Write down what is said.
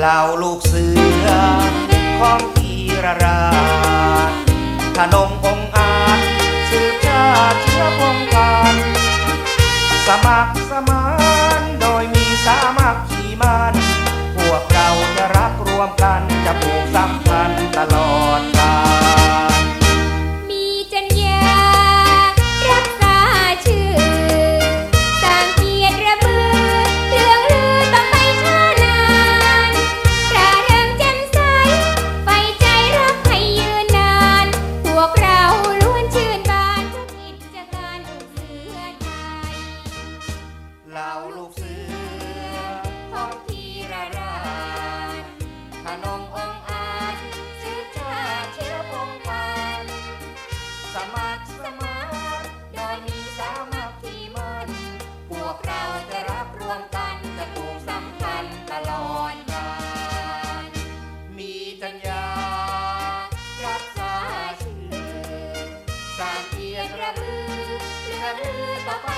เหล่าลูกเสือ ของทีรราชขนงองค์อาจสืบชาติเชื้อพงศ์พันสมัครสมานโดยมีสามัคคีมัน พวกเราจะรักรวมกันจะผูก เหล่าลูกเสือของทีระรานขนงองอาจซื้อชาเชื้อพงพันสมัครสมานโดยมีสามัคคีมันพวกเราจะรับรวมกันจะผูกสำคัญตลอดกาลมีจัญญารักษาชื่อสร้างเกียรติระบือเพื่อลือต่อไป